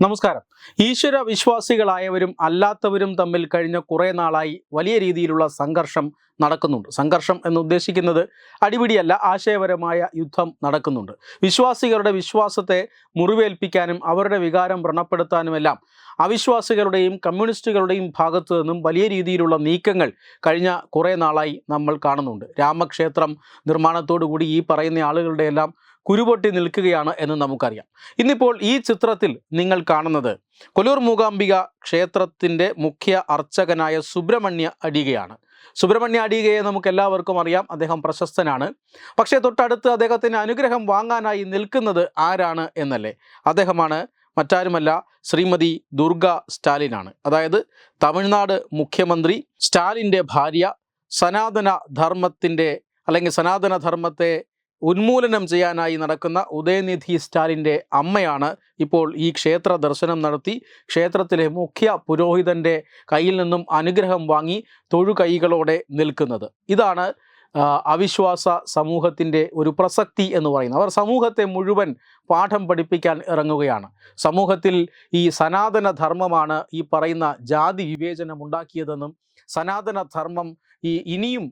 നമസ്കാരം. ഈശ്വര വിശ്വാസികളായവരും അല്ലാത്തവരും തമ്മിൽ കഴിഞ്ഞ കുറേ നാളായി വലിയ രീതിയിലുള്ള സംഘർഷം നടക്കുന്നുണ്ട്. സംഘർഷം എന്ന് ഉദ്ദേശിക്കുന്നത് അടിപിടിയല്ല ആശയപരമായ യുദ്ധം നടക്കുന്നുണ്ട്. വിശ്വാസികളുടെ വിശ്വാസത്തെ മുറിവേൽപ്പിക്കാനും അവരുടെ വികാരം വ്രണപ്പെടുത്താനുമെല്ലാം അവിശ്വാസികളുടെയും കമ്മ്യൂണിസ്റ്റുകളുടെയും ഭാഗത്തു നിന്നും വലിയ രീതിയിലുള്ള നീക്കങ്ങൾ കഴിഞ്ഞ കുറേ നാളായി നമ്മൾ കാണുന്നുണ്ട്. രാമക്ഷേത്രം നിർമ്മാണത്തോടു കൂടി ഈ പറയുന്ന ആളുകളുടെ എല്ലാം കുരുപൊട്ടി നിൽക്കുകയാണ് എന്ന് നമുക്കറിയാം. ഇന്നിപ്പോൾ ഈ ചിത്രത്തിൽ നിങ്ങൾ കാണുന്നത് കൊല്ലൂർ മൂകാംബിക ക്ഷേത്രത്തിന്റെ മുഖ്യ അർച്ചകനായ സുബ്രഹ്മണ്യ അടികയാണ്. സുബ്രഹ്മണ്യ അടികയെ നമുക്ക് എല്ലാവർക്കും അറിയാം. അദ്ദേഹം പ്രശസ്തനാണ്. പക്ഷേ തൊട്ടടുത്ത് അദ്ദേഹത്തിന് അനുഗ്രഹം വാങ്ങാനായി നിൽക്കുന്നത് ആരാണ് എന്നല്ലേ? അദ്ദേഹമാണ് മറ്റാരുമല്ല ശ്രീമതി ദുർഗ സ്റ്റാലിനാണ്. അതായത് തമിഴ്നാട് മുഖ്യമന്ത്രി സ്റ്റാലിന്റെ ഭാര്യ സനാതന ധർമ്മത്തിന്റെ അല്ലെങ്കിൽ സനാതന ധർമ്മത്തെ ഉന്മൂലനം ചെയ്യാനായി നടക്കുന്ന ഉദയനിധി സ്റ്റാലിന്റെ അമ്മയാണ് ഇപ്പോൾ ഈ ക്ഷേത്ര ദർശനം നടത്തി. ക്ഷേത്രത്തിലെ മുഖ്യ പുരോഹിതന്റെ കയ്യിൽ നിന്നും അനുഗ്രഹം വാങ്ങി തൊഴുകൈകളോടെ നിൽക്കുന്നത്. ഇതാണ് അവിശ്വാസ സമൂഹത്തിന്റെ ഒരു പ്രസക്തി എന്ന് പറയുന്നത്. അവർ സമൂഹത്തെ മുഴുവൻ പാഠം പഠിപ്പിക്കാൻ ഇറങ്ങുകയാണ്. സമൂഹത്തിൽ ഈ സനാതന ധർമ്മമാണ് ഈ പറയുന്ന ജാതി വിവേചനം ഉണ്ടാക്കിയതെന്നും സനാതന ധർമ്മം ഈ ഇനിയും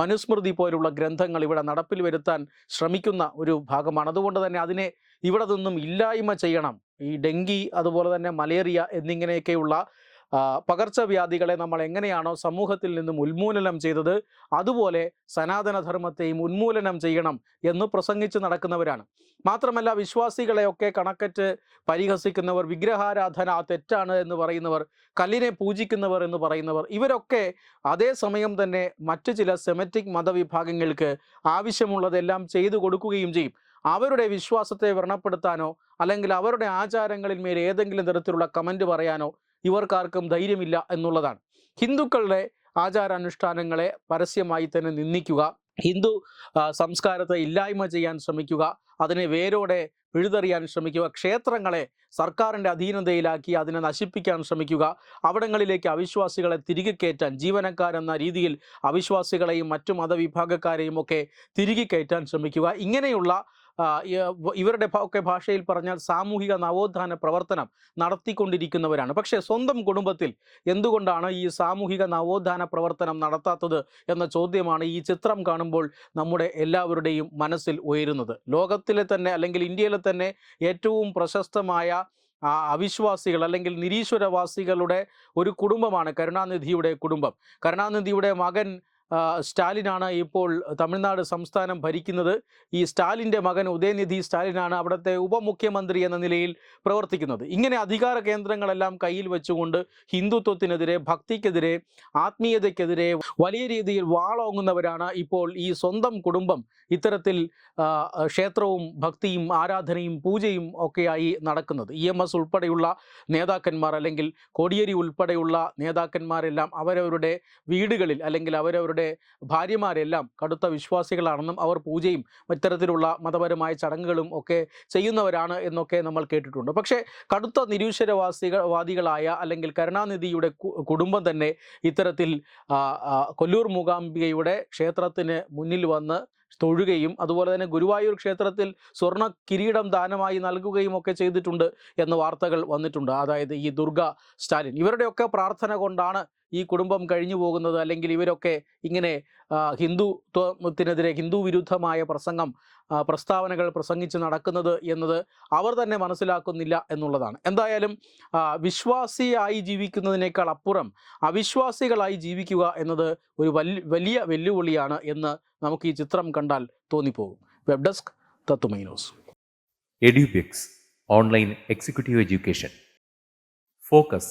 മനുസ്മൃതി പോലുള്ള ഗ്രന്ഥങ്ങൾ ഇവിടെ നടപ്പിൽ വരുത്താൻ ശ്രമിക്കുന്ന ഒരു ഭാഗമാണ്. അതുകൊണ്ട് തന്നെ അതിനെ ഇവിടെ നിന്നും ഇല്ലായ്മ ചെയ്യണം. ഈ ഡെങ്കി അതുപോലെ തന്നെ മലേറിയ എന്നിങ്ങനെയൊക്കെയുള്ള പകർച്ചവ്യാധികളെ നമ്മൾ എങ്ങനെയാണോ സമൂഹത്തിൽ നിന്നും ഉന്മൂലനം ചെയ്തത് അതുപോലെ സനാതനധർമ്മത്തെയും ഉന്മൂലനം ചെയ്യണം എന്ന് പ്രസംഗിച്ച് നടക്കുന്നവരാണ്. മാത്രമല്ല വിശ്വാസികളെയൊക്കെ കണക്കറ്റ് പരിഹസിക്കുന്നവർ വിഗ്രഹാരാധന തെറ്റാണ് എന്ന് പറയുന്നവർ കല്ലിനെ പൂജിക്കുന്നവർ എന്ന് പറയുന്നവർ ഇവരൊക്കെ അതേസമയം തന്നെ മറ്റു ചില സെമറ്റിക് മതവിഭാഗങ്ങൾക്ക് ആവശ്യമുള്ളതെല്ലാം ചെയ്തു കൊടുക്കുകയും ചെയ്യും. അവരുടെ വിശ്വാസത്തെ വ്രണപ്പെടുത്താനോ അല്ലെങ്കിൽ അവരുടെ ആചാരങ്ങളിൽ മേൽ ഏതെങ്കിലും തരത്തിലുള്ള കമന്റ് പറയാനോ ഇവർക്കാർക്കും ധൈര്യമില്ല എന്നുള്ളതാണ്. ഹിന്ദുക്കളുടെ ആചാരാനുഷ്ഠാനങ്ങളെ പരസ്യമായി തന്നെ നിന്ദിക്കുക ഹിന്ദു സംസ്കാരത്തെ ഇല്ലായ്മ ചെയ്യാൻ ശ്രമിക്കുക അതിനെ വേരോടെ പിഴുതെറിയാൻ ശ്രമിക്കുക ക്ഷേത്രങ്ങളെ സർക്കാരിന്റെ അധീനതയിലാക്കി അതിനെ നശിപ്പിക്കാൻ ശ്രമിക്കുക അവിടങ്ങളിലേക്ക് അവിശ്വാസികളെ തിരികെ കയറ്റാൻ ജീവനക്കാരെന്ന രീതിയിൽ അവിശ്വാസികളെയും മറ്റു മതവിഭാഗക്കാരെയും ഒക്കെ തിരികെ കയറ്റാൻ ശ്രമിക്കുക ഇങ്ങനെയുള്ള ഇവരുടെ ഒക്കെ ഭാഷയിൽ പറഞ്ഞാൽ സാമൂഹിക നവോത്ഥാന പ്രവർത്തനം നടത്തിക്കൊണ്ടിരിക്കുന്നവരാണ്. പക്ഷേ സ്വന്തം കുടുംബത്തിൽ എന്തുകൊണ്ടാണ് ഈ സാമൂഹിക നവോത്ഥാന പ്രവർത്തനം നടത്താത്തത് എന്ന ചോദ്യമാണ് ഈ ചിത്രം കാണുമ്പോൾ നമ്മുടെ എല്ലാവരുടെയും മനസ്സിൽ ഉയരുന്നത്. ലോകത്തിലെ തന്നെ അല്ലെങ്കിൽ ഇന്ത്യയിലെ തന്നെ ഏറ്റവും പ്രശസ്തമായ ആ അവിശ്വാസികൾ അല്ലെങ്കിൽ നിരീശ്വരവാസികളുടെ ഒരു കുടുംബമാണ് കരുണാനിധിയുടെ കുടുംബം. കരുണാനിധിയുടെ മകൻ സ്റ്റാലിനാണ് ഇപ്പോൾ തമിഴ്നാട് സംസ്ഥാനം ഭരിക്കുന്നത്. ഈ സ്റ്റാലിന്റെ മകൻ ഉദയനിധി സ്റ്റാലിനാണ് അവിടുത്തെ ഉപമുഖ്യമന്ത്രി എന്ന നിലയിൽ പ്രവർത്തിക്കുന്നത്. ഇങ്ങനെ അധികാര കേന്ദ്രങ്ങളെല്ലാം കയ്യിൽ വെച്ചുകൊണ്ട് ഹിന്ദുത്വത്തിനെതിരെ ഭക്തിക്കെതിരെ ആത്മീയതയ്ക്കെതിരെ വലിയ രീതിയിൽ വാളോങ്ങുന്നവരാണ് ഇപ്പോൾ ഈ സ്വന്തം കുടുംബം. ഇത്തരത്തിൽ ക്ഷേത്രവും ഭക്തിയും ആരാധനയും പൂജയും ഒക്കെയായി നടക്കുന്നത്. ഇ എം എസ് ഉൾപ്പെടെയുള്ള നേതാക്കന്മാർ അല്ലെങ്കിൽ കോടിയേരി ഉൾപ്പെടെയുള്ള നേതാക്കന്മാരെല്ലാം അവരവരുടെ വീടുകളിൽ അല്ലെങ്കിൽ അവരവരുടെ ഭാര്യമാരെല്ലാം കടുത്ത വിശ്വാസികളാണെന്നും അവർ പൂജയും ഇത്തരത്തിലുള്ള മതപരമായ ചടങ്ങുകളും ഒക്കെ ചെയ്യുന്നവരാണ് എന്നൊക്കെ നമ്മൾ കേട്ടിട്ടുണ്ട്. പക്ഷേ കടുത്ത നിരീശ്വരവാസികൾ അല്ലെങ്കിൽ കരുണാനിധിയുടെ കുടുംബം തന്നെ ഇത്തരത്തിൽ കൊല്ലൂർ മൂകാംബികയുടെ ക്ഷേത്രത്തിന് മുന്നിൽ വന്ന് തൊഴുകയും അതുപോലെ തന്നെ ഗുരുവായൂർ ക്ഷേത്രത്തിൽ സ്വർണ കിരീടം ദാനമായി നൽകുകയും ഒക്കെ ചെയ്തിട്ടുണ്ട് എന്ന വാർത്തകൾ വന്നിട്ടുണ്ട്. അതായത് ഈ ദുർഗ സ്റ്റാലിൻ. ഇവരുടെയൊക്കെ പ്രാർത്ഥന കൊണ്ടാണ് ഈ കുടുംബം കഴിഞ്ഞു പോകുന്നത് അല്ലെങ്കിൽ ഇവരൊക്കെ ഇങ്ങനെ ഹിന്ദുത്വത്തിനെതിരെ ഹിന്ദു വിരുദ്ധമായ പ്രസംഗം പ്രസ്താവനകൾ പ്രസംഗിച്ച് നടക്കുന്നത് എന്നത് അവർ തന്നെ മനസ്സിലാക്കുന്നില്ല എന്നുള്ളതാണ്. എന്തായാലും വിശ്വാസിയായി ജീവിക്കുന്നതിനേക്കാൾ അപ്പുറം അവിശ്വാസികളായി ജീവിക്കുക എന്നത് ഒരു വലിയ വെല്ലുവിളിയാണ് എന്ന് നമുക്ക് ഈ ചിത്രം കണ്ടാൽ തോന്നിപ്പോകും. Web desk തത്തുമൈനോസ് Edubix online executive education. Focus